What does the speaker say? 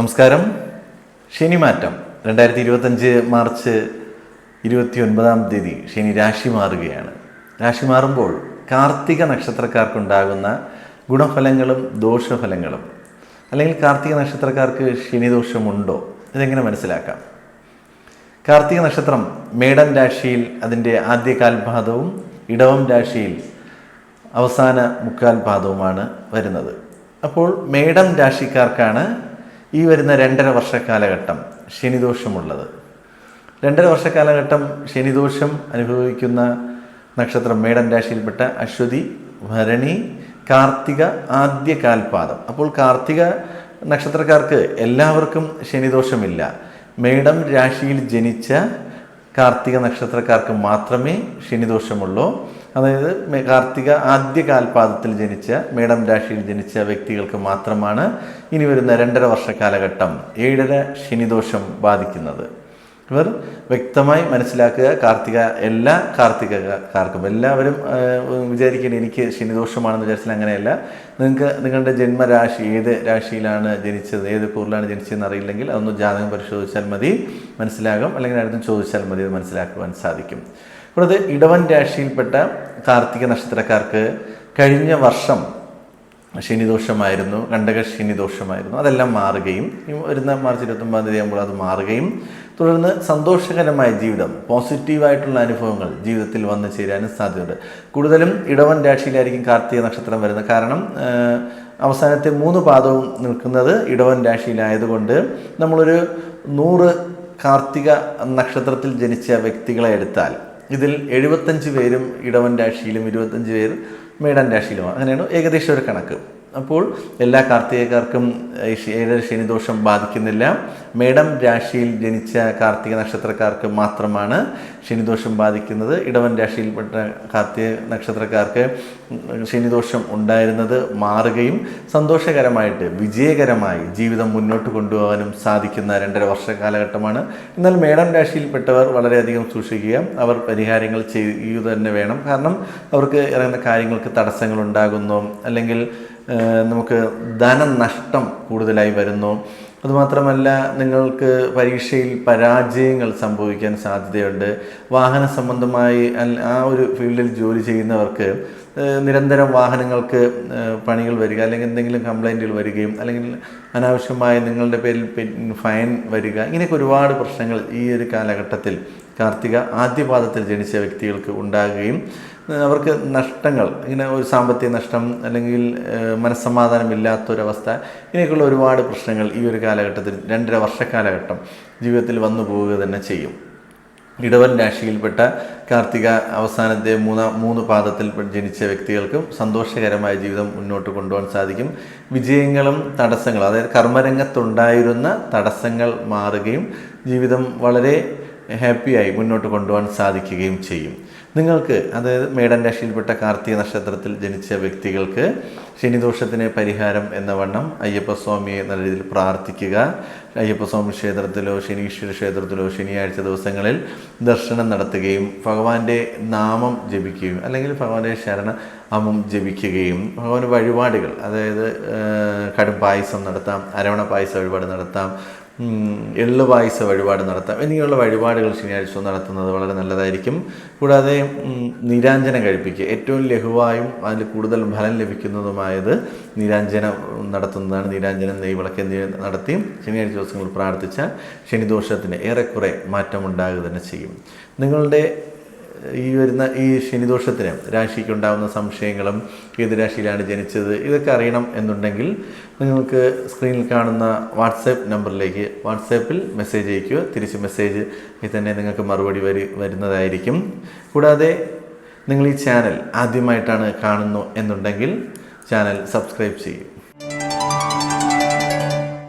നമസ്കാരം. ശനിമാറ്റം. രണ്ടായിരത്തി ഇരുപത്തഞ്ച് മാർച്ച് ഇരുപത്തി ഒൻപതാം തീയതി ശനി രാശി മാറുകയാണ്. രാശി മാറുമ്പോൾ കാർത്തിക നക്ഷത്രക്കാർക്കുണ്ടാകുന്ന ഗുണഫലങ്ങളും ദോഷഫലങ്ങളും അല്ലെങ്കിൽ കാർത്തിക നക്ഷത്രക്കാർക്ക് ശനിദോഷമുണ്ടോ ഇതെങ്ങനെ മനസ്സിലാക്കാം? കാർത്തിക നക്ഷത്രം മേടൻ രാശിയിൽ അതിന്റെ ആദ്യ കാൽപാദവും ഇടവം രാശിയിൽ അവസാന മുക്കാൽ പാദവുമാണ് വരുന്നത്. അപ്പോൾ മേടം രാശിക്കാർക്കാണ് ഈ വരുന്ന രണ്ടര വർഷക്കാലഘട്ടം ശനിദോഷമുള്ളത്. രണ്ടര വർഷക്കാലഘട്ടം ശനിദോഷം അനുഭവിക്കുന്ന നക്ഷത്രം മേടൻ രാശിയിൽപ്പെട്ട അശ്വതി ഭരണി കാർത്തിക ആദ്യ കാൽപാദം. അപ്പോൾ കാർത്തിക നക്ഷത്രക്കാർക്ക് എല്ലാവർക്കും ശനിദോഷമില്ല. മേടം രാശിയിൽ ജനിച്ച കാർത്തിക നക്ഷത്രക്കാർക്ക് മാത്രമേ ശനിദോഷമുള്ളൂ. അതായത് കാർത്തിക ആദ്യ കാൽപാദത്തിൽ ജനിച്ച മേടം രാശിയിൽ ജനിച്ച വ്യക്തികൾക്ക് മാത്രമാണ് ഇനി വരുന്ന രണ്ടര വർഷ കാലഘട്ടം ഏഴര ശനിദോഷം ബാധിക്കുന്നത്. ഇവർ വ്യക്തമായി മനസ്സിലാക്കുക കാർത്തിക എല്ലാ കാർത്തികക്കാർക്കും എല്ലാവരും വിചാരിക്കണം എനിക്ക് ശനിദോഷമാണെന്ന് വിചാരിച്ചാൽ അങ്ങനെയല്ല. നിങ്ങൾക്ക് നിങ്ങളുടെ ജന്മരാശി ഏത് രാശിയിലാണ് ജനിച്ചത് ഏത് കൂറിലാണ് ജനിച്ചതെന്ന് അറിയില്ലെങ്കിൽ അതൊന്ന് ജാതകം പരിശോധിച്ചാൽ മതി മനസ്സിലാകും. അല്ലെങ്കിൽ അടുത്തും ചോദിച്ചാൽ മതി അത് മനസ്സിലാക്കുവാൻ സാധിക്കും. അത് ഇടവൻ രാശിയിൽപ്പെട്ട കാർത്തിക നക്ഷത്രക്കാർക്ക് കഴിഞ്ഞ വർഷം ശനിദോഷമായിരുന്നു കണ്ടക ശനിദോഷമായിരുന്നു. അതെല്ലാം മാറുകയും ഈ വരുന്ന മാർച്ച് ഇരുപത്തൊമ്പതാം തീയതി ആകുമ്പോൾ അത് മാറുകയും തുടർന്ന് സന്തോഷകരമായ ജീവിതം പോസിറ്റീവായിട്ടുള്ള അനുഭവങ്ങൾ ജീവിതത്തിൽ വന്നു ചേരാനും സാധ്യതയുണ്ട്. കൂടുതലും ഇടവൻ രാശിയിലായിരിക്കും കാർത്തിക നക്ഷത്രം വരുന്നത്. കാരണം അവസാനത്തെ മൂന്ന് പാദവും നിൽക്കുന്നത് ഇടവൻ രാശിയിലായതുകൊണ്ട് നമ്മളൊരു നൂറ് കാർത്തിക നക്ഷത്രത്തിൽ ജനിച്ച വ്യക്തികളെ എടുത്താൽ ഇതിൽ എഴുപത്തഞ്ച് പേരും ഇടവൻ രാശിയിലും ഇരുപത്തഞ്ച് പേരും മേടൻ രാശിയിലുമാണ്. അങ്ങനെയാണ് ഏകദേശം ഒരു കണക്ക്. അപ്പോൾ എല്ലാ കാർത്തികക്കാർക്കും ഏഴര ശനിദോഷം ബാധിക്കുന്നില്ല. മേടം രാശിയിൽ ജനിച്ച കാർത്തിക നക്ഷത്രക്കാർക്ക് മാത്രമാണ് ശനിദോഷം ബാധിക്കുന്നത്. ഇടവൻ രാശിയിൽപ്പെട്ട കാർത്തിക നക്ഷത്രക്കാർക്ക് ശനിദോഷം ഉണ്ടായിരുന്നത് മാറുകയും സന്തോഷകരമായിട്ട് വിജയകരമായി ജീവിതം മുന്നോട്ട് കൊണ്ടുപോകാനും സാധിക്കുന്ന രണ്ടര വർഷ കാലഘട്ടമാണ്. എന്നാൽ മേടം രാശിയിൽപ്പെട്ടവർ വളരെയധികം സൂക്ഷിക്കുക അവർ പരിഹാരങ്ങൾ ചെയ്യുക തന്നെ വേണം. കാരണം അവർക്ക് ഇറങ്ങുന്ന കാര്യങ്ങൾക്ക് തടസ്സങ്ങൾ ഉണ്ടാകുന്നു. അല്ലെങ്കിൽ നമുക്ക് ധനനഷ്ടം കൂടുതലായി വരുന്നു. അതുമാത്രമല്ല നിങ്ങൾക്ക് പരീക്ഷയിൽ പരാജയങ്ങൾ സംഭവിക്കാൻ സാധ്യതയുണ്ട്. വാഹന സംബന്ധമായി ആ ഒരു ഫീൽഡിൽ ജോലി ചെയ്യുന്നവർക്ക് നിരന്തരം വാഹനങ്ങൾക്ക് പണികൾ വരിക അല്ലെങ്കിൽ എന്തെങ്കിലും കംപ്ലൈന്റുകൾ വരികയും അല്ലെങ്കിൽ അനാവശ്യമായ നിങ്ങളുടെ പേരിൽ ഫൈൻ വരിക ഇങ്ങനെയൊക്കെ ഒരുപാട് പ്രശ്നങ്ങൾ ഈ ഒരു കാലഘട്ടത്തിൽ കാർത്തിക ആദ്യപാദത്തിൽ ജനിച്ച വ്യക്തികൾക്ക് ഉണ്ടാകുകയും അവർക്ക് നഷ്ടങ്ങൾ ഇങ്ങനെ ഒരു സാമ്പത്തിക നഷ്ടം അല്ലെങ്കിൽ മനസ്സമാധാനമില്ലാത്തൊരവസ്ഥ ഇങ്ങനെയൊക്കെയുള്ള ഒരുപാട് പ്രശ്നങ്ങൾ ഈ ഒരു കാലഘട്ടത്തിൽ രണ്ടര വർഷക്കാലഘട്ടം ജീവിതത്തിൽ വന്നു പോവുക തന്നെ ചെയ്യും. ഇടവൻ രാശിയിൽപ്പെട്ട കാർത്തിക അവസാനത്തെ മൂന്നാം മൂന്ന് പാദത്തിൽ ജനിച്ച വ്യക്തികൾക്കും സന്തോഷകരമായ ജീവിതം മുന്നോട്ട് കൊണ്ടുപോകാൻ സാധിക്കും. വിജയങ്ങളും തടസ്സങ്ങളും അതായത് കർമ്മരംഗത്തുണ്ടായിരുന്ന തടസ്സങ്ങൾ മാറുകയും ജീവിതം വളരെ ഹാപ്പിയായി മുന്നോട്ട് കൊണ്ടുപോകാൻ സാധിക്കുകയും ചെയ്യും. നിങ്ങൾക്ക് അതായത് മേടൻ രാശിയിൽപ്പെട്ട കാർത്തിക നക്ഷത്രത്തിൽ ജനിച്ച വ്യക്തികൾക്ക് ശനിദോഷത്തിന് പരിഹാരം എന്ന വണ്ണം അയ്യപ്പസ്വാമിയെ നല്ല രീതിയിൽ പ്രാർത്ഥിക്കുക. അയ്യപ്പസ്വാമി ക്ഷേത്രത്തിലോ ശനീശ്വര ക്ഷേത്രത്തിലോ ശനിയാഴ്ച ദിവസങ്ങളിൽ ദർശനം നടത്തുകയും ഭഗവാന്റെ നാമം ജപിക്കുകയും അല്ലെങ്കിൽ ഭഗവാന്റെ ശരണ അമം ജപിക്കുകയും ഭഗവാന് വഴിപാടുകൾ അതായത് കടും പായസം നടത്താം അരവണ പായസ വഴിപാട് നടത്താം ഉം, എള്ള് പായസ വഴിപാട് നടത്താം. എന്നിങ്ങനെയുള്ള വഴിപാടുകൾ ശനിയാഴ്ച നടത്തുന്നത് വളരെ നല്ലതായിരിക്കും. കൂടാതെ നിരാഞ്ജനം കഴിപ്പിക്കുക. ഏറ്റവും ലഘുവായും അതിൽ കൂടുതൽ ഫലം ലഭിക്കുന്നതുമായത് നീരാഞ്ജനം നടത്തുന്നതാണ്. നിരാഞ്ജനം നെയ്വിളക്ക് എന്നിവ നടത്തി ശനിയാഴ്ച ദിവസങ്ങളിൽ പ്രാർത്ഥിച്ച ശനിദോഷത്തിന് ഏറെക്കുറെ മാറ്റമുണ്ടാകുക തന്നെ ചെയ്യും. നിങ്ങളുടെ ഈ വരുന്ന ഈ ശനിദോഷത്തിന് രാശിക്കുണ്ടാകുന്ന സംശയങ്ങളും ഏത് രാശിയിലാണ് ജനിച്ചത് ഇതൊക്കെ അറിയണം എന്നുണ്ടെങ്കിൽ നിങ്ങൾക്ക് സ്ക്രീനിൽ കാണുന്ന വാട്സാപ്പ് നമ്പറിലേക്ക് വാട്സാപ്പിൽ മെസ്സേജ് അയയ്ക്കുക. തിരിച്ച് മെസ്സേജ് തന്നെ നിങ്ങൾക്ക് മറുപടി വരി വരുന്നതായിരിക്കും. കൂടാതെ നിങ്ങൾ ഈ ചാനൽ ആദ്യമായിട്ടാണ് കാണുന്നു എന്നുണ്ടെങ്കിൽ ചാനൽ സബ്സ്ക്രൈബ് ചെയ്യും.